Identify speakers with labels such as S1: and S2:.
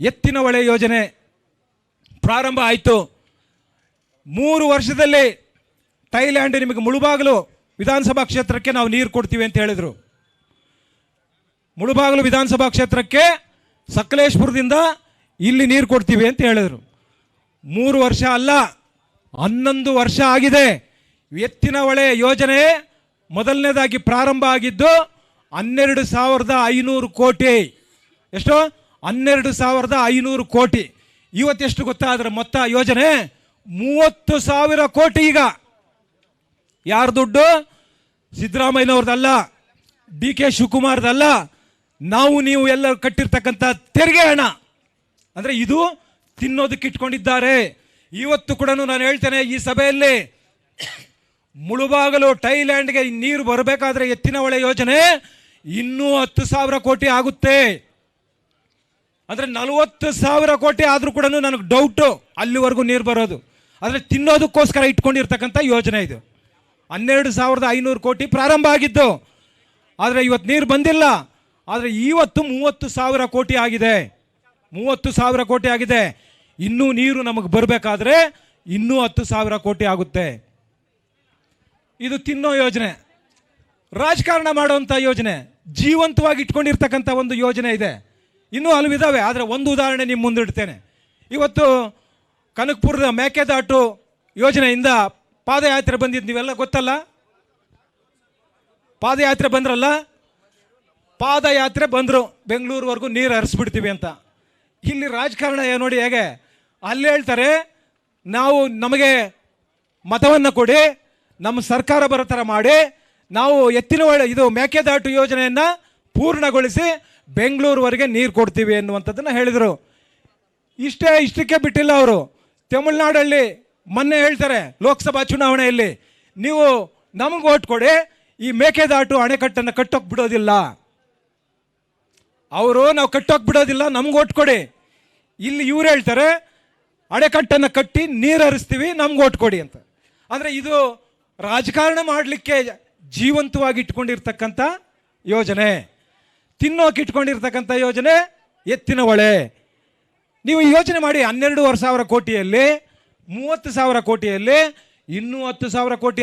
S1: ಎತ್ತಿನ ಹೊಳೆ ಯೋಜನೆ ಪ್ರಾರಂಭ ಆಯಿತು. ಮೂರು ವರ್ಷದಲ್ಲಿ ಥೈಲ್ಯಾಂಡ್ ನಿಮಗೆ ಮುಳುಬಾಗಿಲು ವಿಧಾನಸಭಾ ಕ್ಷೇತ್ರಕ್ಕೆ ನಾವು ನೀರು ಕೊಡ್ತೀವಿ ಅಂತ ಹೇಳಿದರು. ಮುಳುಬಾಗಿಲು ವಿಧಾನಸಭಾ ಕ್ಷೇತ್ರಕ್ಕೆ ಸಕಲೇಶ್ಪುರದಿಂದ ಇಲ್ಲಿ ನೀರು ಕೊಡ್ತೀವಿ ಅಂತ ಹೇಳಿದರು. ಮೂರು ವರ್ಷ ಅಲ್ಲ, ಹನ್ನೊಂದು ವರ್ಷ ಆಗಿದೆ. ಎತ್ತಿನ ಹೊಳೆ ಯೋಜನೆ ಮೊದಲನೇದಾಗಿ ಪ್ರಾರಂಭ ಆಗಿದ್ದು ಹನ್ನೆರಡು ಸಾವಿರದ ಐನೂರು ಕೋಟಿ. ಎಷ್ಟು? ಹನ್ನೆರಡು ಸಾವಿರದ ಐನೂರು ಕೋಟಿ. ಇವತ್ತೆಷ್ಟು ಗೊತ್ತಾ ಅದರ ಮೊತ್ತ ಯೋಜನೆ ಮೂವತ್ತು ಸಾವಿರ ಕೋಟಿ ಈಗ. ಯಾರ ದುಡ್ಡು? ಸಿದ್ದರಾಮಯ್ಯನವ್ರದ್ದಲ್ಲ ಡಿ ಕೆ ಶಿವಕುಮಾರ್ದಲ್ಲ. ನಾವು ನೀವು ಎಲ್ಲರೂ ಕಟ್ಟಿರ್ತಕ್ಕಂಥ ತೆರಿಗೆ ಹಣ. ಅಂದರೆ ಇದು ತಿನ್ನೋದಕ್ಕೆ ಇಟ್ಕೊಂಡಿದ್ದಾರೆ. ಇವತ್ತು ಕೂಡ ನಾನು ಹೇಳ್ತೇನೆ ಈ ಸಭೆಯಲ್ಲಿ, ಮುಳುಬಾಗಲು ಟೈಲ್ಯಾಂಡ್ಗೆ ನೀರು ಬರಬೇಕಾದ್ರೆ ಎತ್ತಿನ ಹೊಳೆ ಯೋಜನೆ ಇನ್ನೂ ಹತ್ತು ಸಾವಿರ ಕೋಟಿ ಆಗುತ್ತೆ. ಅಂದರೆ ನಲವತ್ತು ಸಾವಿರ ಕೋಟಿ ಆದರೂ ಕೂಡ ನನಗೆ ಡೌಟು ಅಲ್ಲಿವರೆಗೂ ನೀರು ಬರೋದು. ಆದರೆ ತಿನ್ನೋದಕ್ಕೋಸ್ಕರ ಇಟ್ಕೊಂಡಿರ್ತಕ್ಕಂಥ ಯೋಜನೆ ಇದು. ಹನ್ನೆರಡು ಸಾವಿರದ ಐನೂರು ಕೋಟಿ ಪ್ರಾರಂಭ ಆಗಿದ್ದು. ಆದರೆ ಇವತ್ತು ನೀರು ಬಂದಿಲ್ಲ. ಆದರೆ ಇವತ್ತು ಮೂವತ್ತು ಸಾವಿರ ಕೋಟಿ ಆಗಿದೆ. ಮೂವತ್ತು ಸಾವಿರ ಕೋಟಿ ಆಗಿದೆ. ಇನ್ನೂ ನೀರು ನಮಗೆ ಬರಬೇಕಾದ್ರೆ ಇನ್ನೂ ಹತ್ತು ಸಾವಿರ ಕೋಟಿ ಆಗುತ್ತೆ. ಇದು ತಿನ್ನೋ ಯೋಜನೆ. ರಾಜಕಾರಣ ಮಾಡುವಂಥ ಯೋಜನೆ. ಜೀವಂತವಾಗಿ ಇಟ್ಕೊಂಡಿರ್ತಕ್ಕಂಥ ಒಂದು ಯೋಜನೆ ಇದೆ. ಇನ್ನೂ ಹಲವಿದಾವೆ ಆದರೆ ಒಂದು ಉದಾಹರಣೆ ನಿಮ್ಮ ಮುಂದಿಡ್ತೇನೆ ಇವತ್ತು ಕನಕಪುರದ ಮೇಕೆದಾಟು ಯೋಜನೆಯಿಂದ ಪಾದಯಾತ್ರೆ ಬಂದಿದ್ದು ನೀವೆಲ್ಲ ಗೊತ್ತಲ್ಲ? ಪಾದಯಾತ್ರೆ ಬಂದ್ರಲ್ಲ? ಪಾದಯಾತ್ರೆ ಬಂದರು, ಬೆಂಗಳೂರುವರೆಗೂ ನೀರು ಹರಿಸ್ಬಿಡ್ತೀವಿ ಅಂತ. ಇಲ್ಲಿ ರಾಜಕಾರಣ ನೋಡಿ ಹೇಗೆ? ಅಲ್ಲಿ ಹೇಳ್ತಾರೆ, ನಾವು ನಮಗೆ ಮತವನ್ನು ಕೊಡಿ ನಮ್ಮ ಸರ್ಕಾರ ಬರೋ ಥರ ಮಾಡಿ, ನಾವು ಎತ್ತಿನ ಒಳ್ಳೆ ಇದು ಮೇಕೆದಾಟು ಯೋಜನೆಯನ್ನು ಪೂರ್ಣಗೊಳಿಸಿ ಬೆಂಗಳೂರುವರೆಗೆ ನೀರು ಕೊಡ್ತೀವಿ ಎನ್ನುವಂಥದ್ದನ್ನು ಹೇಳಿದರು. ಇಷ್ಟೇ ಇಷ್ಟಕ್ಕೆ ಬಿಟ್ಟಿಲ್ಲ ಅವರು. ತಮಿಳ್ನಾಡಲ್ಲಿ ಮೊನ್ನೆ ಹೇಳ್ತಾರೆ ಲೋಕಸಭಾ ಚುನಾವಣೆಯಲ್ಲಿ, ನೀವು ನಮಗೆ ಓಟ್ ಕೊಡಿ, ಈ ಮೇಕೆದಾಟು ಅಣೆಕಟ್ಟನ್ನು ಕಟ್ಟೋಕೆ ಬಿಡೋದಿಲ್ಲ. ಅವರು ನಾವು ಕಟ್ಟೋಕೆ ಬಿಡೋದಿಲ್ಲ, ನಮ್ಗೆ ಓಟ್ ಕೊಡಿ. ಇಲ್ಲಿ ಇವ್ರು ಹೇಳ್ತಾರೆ, ಅಣೆಕಟ್ಟನ್ನು ಕಟ್ಟಿ ನೀರು ಹರಿಸ್ತೀವಿ, ನಮ್ಗೆ ಓಟ್ ಕೊಡಿ ಅಂತ. ಆದರೆ ಇದು ರಾಜಕಾರಣ ಮಾಡಲಿಕ್ಕೆ ಜೀವಂತವಾಗಿ ಇಟ್ಕೊಂಡಿರ್ತಕ್ಕಂಥ ಯೋಜನೆ. ತಿನ್ನೋಕೆ ಇಟ್ಕೊಂಡಿರ್ತಕ್ಕಂಥ ಯೋಜನೆ ಎತ್ತಿನ ಹೊಳೆ. ನೀವು ಯೋಚನೆ ಮಾಡಿ ಹನ್ನೆರಡೂವರೆ ಸಾವಿರ ಕೋಟಿಯಲ್ಲಿ, ಮೂವತ್ತು ಸಾವಿರ ಕೋಟಿಯಲ್ಲಿ ಇನ್ನೂ ಹತ್ತು ಸಾವಿರ ಕೋಟಿ